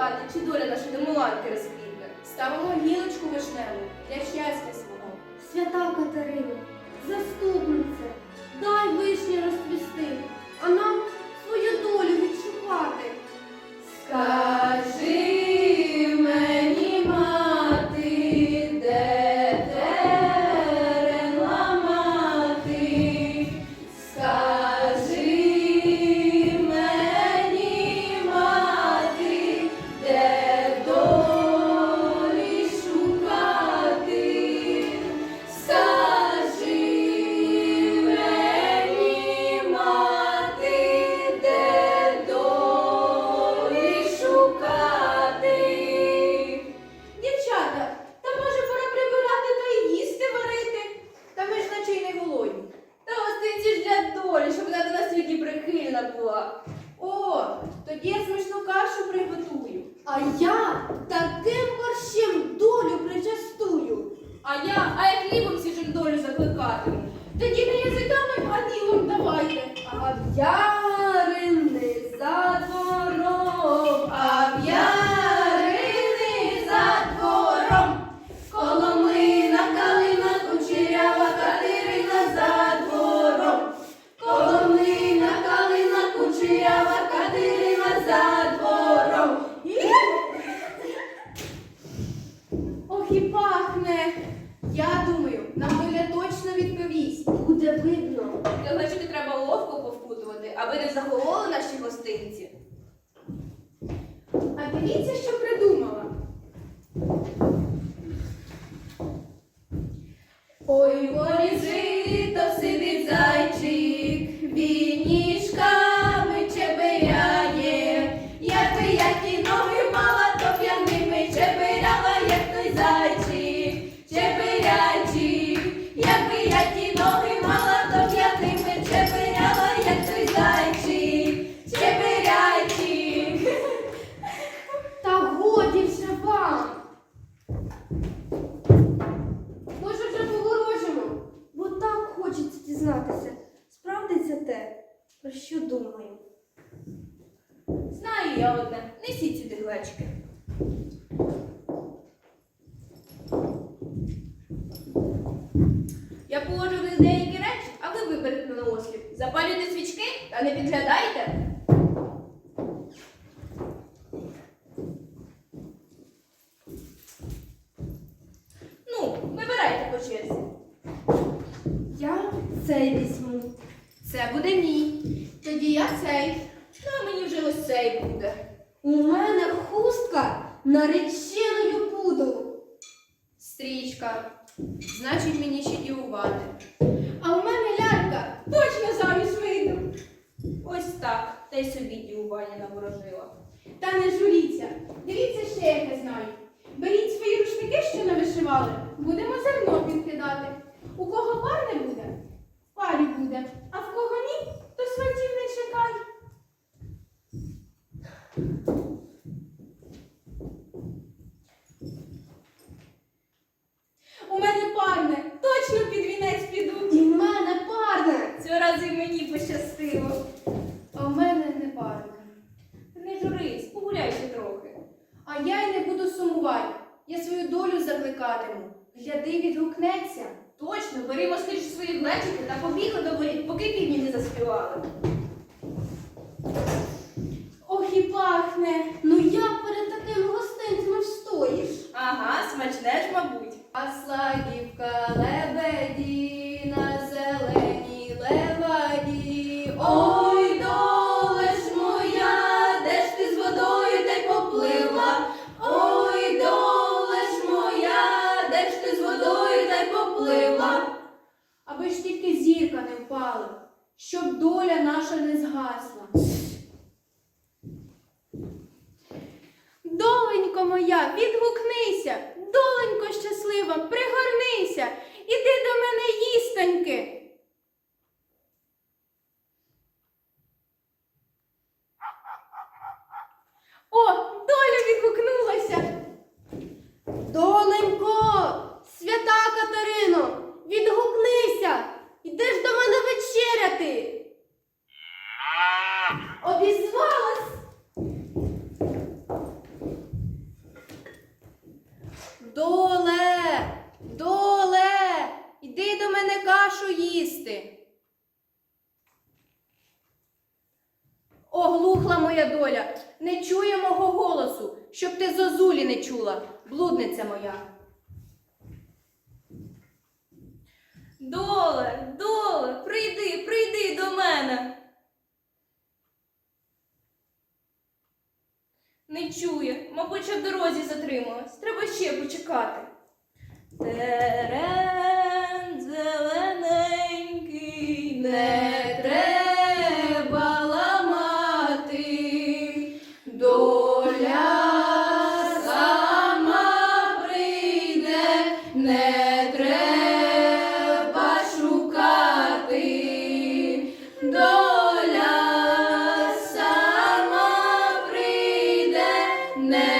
чекати, чи доля наша домоланки розквітне. Ставимо гілочку вишневу для щастя свого. Свята Катерина, заступниця, дай вишні розцвісти, а нам А я, а я хлібом сіжем долю закликатиму. Тоді не язиками, а ділом давайте. А в'ярини аби не захололи наші гостинці. А дивіться, що придумала. Ой, волі жито сидить зайчик, дізнатися, справдиться те, про що думаю. Знаю я одне, несіть сюди глечки. Я положу в них деякі речі, а ви виберете на осліп. Запалюйте свічки та не підглядайте. Ну, вибирайте по черзі. Я цей візьму. Це буде мій. Тоді я цей. А мені вже ось цей буде. У мене хустка нареченою буду. Стрічка. Значить, мені ще дівувати. А у мене лялька точно заміж вийду. Ось так. Та й собі дівування наворожила. Та не журіться. Дивіться ще, яке знаю. Беріть свої рушники, що навишивали, будемо зерно підкидати. У кого пар не буде, парі буде, а в кого ні, то сватів не чекай. У мене парне, точно під вінець піду. І в мене парне. Цього разу і мені пощастило. А в мене не парне. Ти не журись, погуляй ще трохи. А я й не буду сумувати. Я свою долю закликатиму. Гляди, відгукнеться. Берімо скоріше свої глечики та побігли до воріт, поки півні не заспівали. Моя, відгукнися, доленько щаслива, пригорнися, іди до мене їстоньки. О, доля відгукнулася. Доленько, свята Катерино, відгукнися, йдеш до мене вечеряти. Обізвалась. Доле, доле. Кашу їсти. Оглухла моя доля, не чує мого голосу, щоб ти зозулі не чула, блудниця моя. Доле, доле, прийди, прийди до мене. Не чує, мабуть, в дорозі затрималась. Треба ще почекати. Тере name.